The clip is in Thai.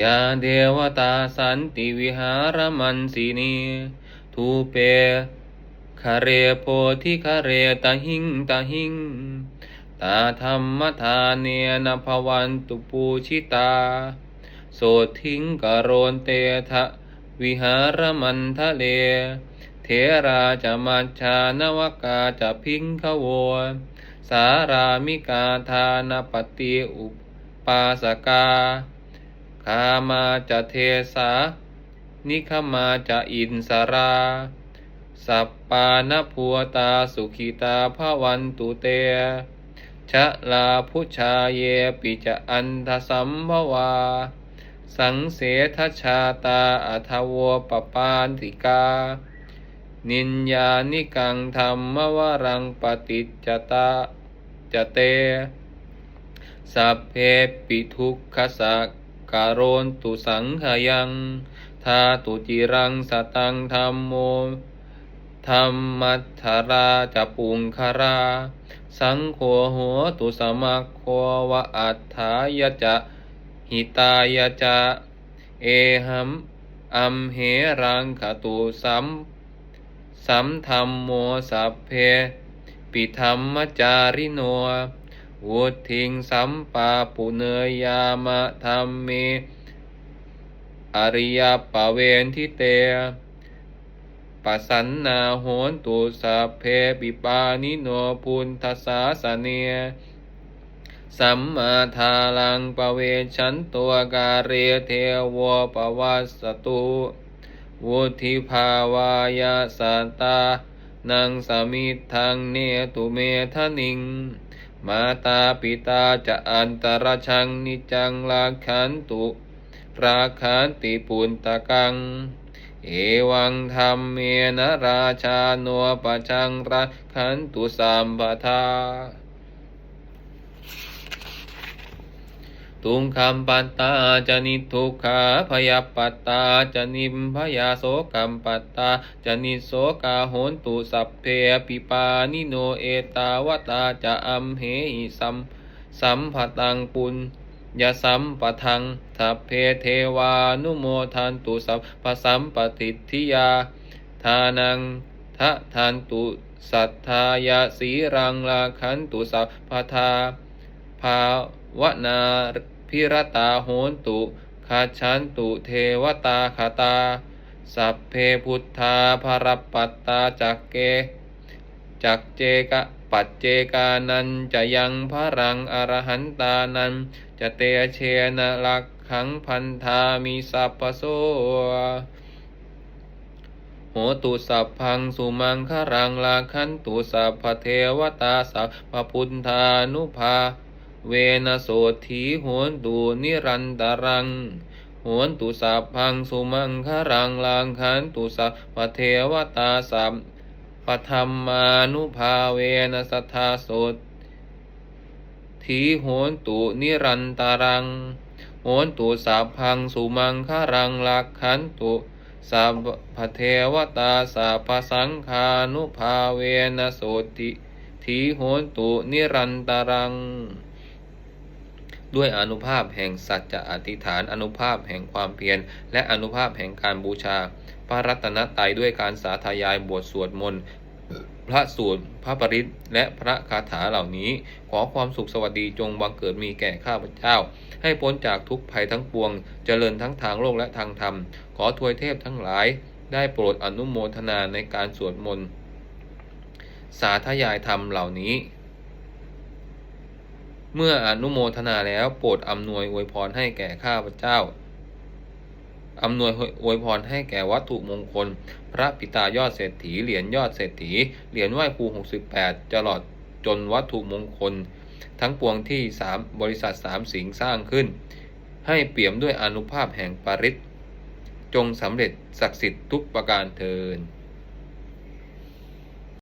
ยาเดวตาสันติวิหารมันสินีทูเปคะเรโพธิคะเรตหิงตหิง ตาธรรมทานเนนภวันตุปูชิตา โสทิงกโรนเตทะวิหารมันทะเล เทราจะมัจฉานวกาจะพิงขโว สารามิกาทานปฏิอุปาสกา คามาจะเทสา นิคมาจะอินสรา สัปปานพัวตาสุขิตาภวันตุเต ชะลาพุชาเยปิจะอันทสัมภวา สังเสทชาตาอัทวปปานติกา นินยานิกังธรรมวรังปฏิจจตาจเต สัพเพปิทุกขสัก การโนตุสังขยังทาตุจิรังสตังธรรมโมธรรมัทธาราจะปุงคารา สังโฆโหตุสมัคโควะอัฏฐายจะหิตายจะ เอหัมอัมเหรังขตุสัมสัมธรรมโมสัพเพ ปิธรรมจาริโน วุทิงสัมปาปุเนยามะธรรมเม อริยปเวนทิเตปัสสันนาโหนตุสัพเพปิปานิโนพุนทัสสาสเนสัมมาทาลังปเวชันตัวกาเรเทวปวัสตุวุธิภาวายาสัตตานังสมิทังเนตุเมทะนิง มาตาปิตาจะอันตรชังนิจังลาขันตุราคันติปุนตะกัง เอวังธรรมเมนะราชาโนปชังราขันตุสัมปทา ตุงคำปัตตาจะนิทุกขาพยาปัตตาจะนิมพยาโสกัมปัตตาจะนิโสกาโหนตุสัพเพปิปานิโนเอตาวตาจะอัมเหหิสัมสัมภตังปุญยสัมปทังสัพเพเทวานุโมทันตุสัพพสัมปติทิยา ทานังทะทันตุสัทธายาสีรังลาขันตุสัพพทาภาวนา พิรตาโหนตุคาชันตุเทวตาคาตา สัพเพพุทธาภรปัตตาจักเกจักเจกะปัจเจกานันจะยังพระรังอรหันตานันจะเตเชนะลักขังพันธามิสัพพโสโหตุสัพพังสุมังครังลาคันตุสัพพเทวตาสัพพพุทธานุภา เวนโสถีโหนตุนิรันตรังโหนตุสัพพังสุมังครังลางคันตุสัพพเทวตาสัพปธรรมานุภาเวนสัทธาโสถีโหนตุนิรันตรังโหนตุสัพพังสุมังครังลักขันตุสัพพเทวตาสัพสังฆานุภาเวนโสติถีโหนตุนิรันตรัง ด้วยอนุภาพแห่งสัจจะอธิษฐานอนุภาพแห่งความเพียร และอนุภาพแห่งการบูชา พระรัตนตรัยด้วยการสาธยายบทสวดมนต์พระสูตร พระปริตและพระคาถาเหล่านี้ ขอความสุขสวัสดีจงบังเกิดมีแก่ข้าพเจ้า ให้พ้นจากทุกภัยทั้งปวง เจริญทั้งทางโลกและทางธรรม ขอทวยเทพทั้งหลาย ได้โปรดอนุโมทนาในการสวดมนต์สาธยายธรรมเหล่านี้ เมื่ออนุโมทนาแล้วโปรดอำนวยอวยพรให้แก่ข้าพเจ้าอำนวยอวยพรให้แก่วัตถุมงคล พระปิตายอดเศรษฐีเหรียญยอดเศรษฐีเหรียญไหว้ครู68ตลอดจนวัตถุมงคล ทั้งปวงที่สามบริษัทสามสิงสร้างขึ้น ให้เปี่ยมด้วยอนุภาพแห่งปริตจงสำเร็จศักดิ์สิทธิ์ทุกประการเทิน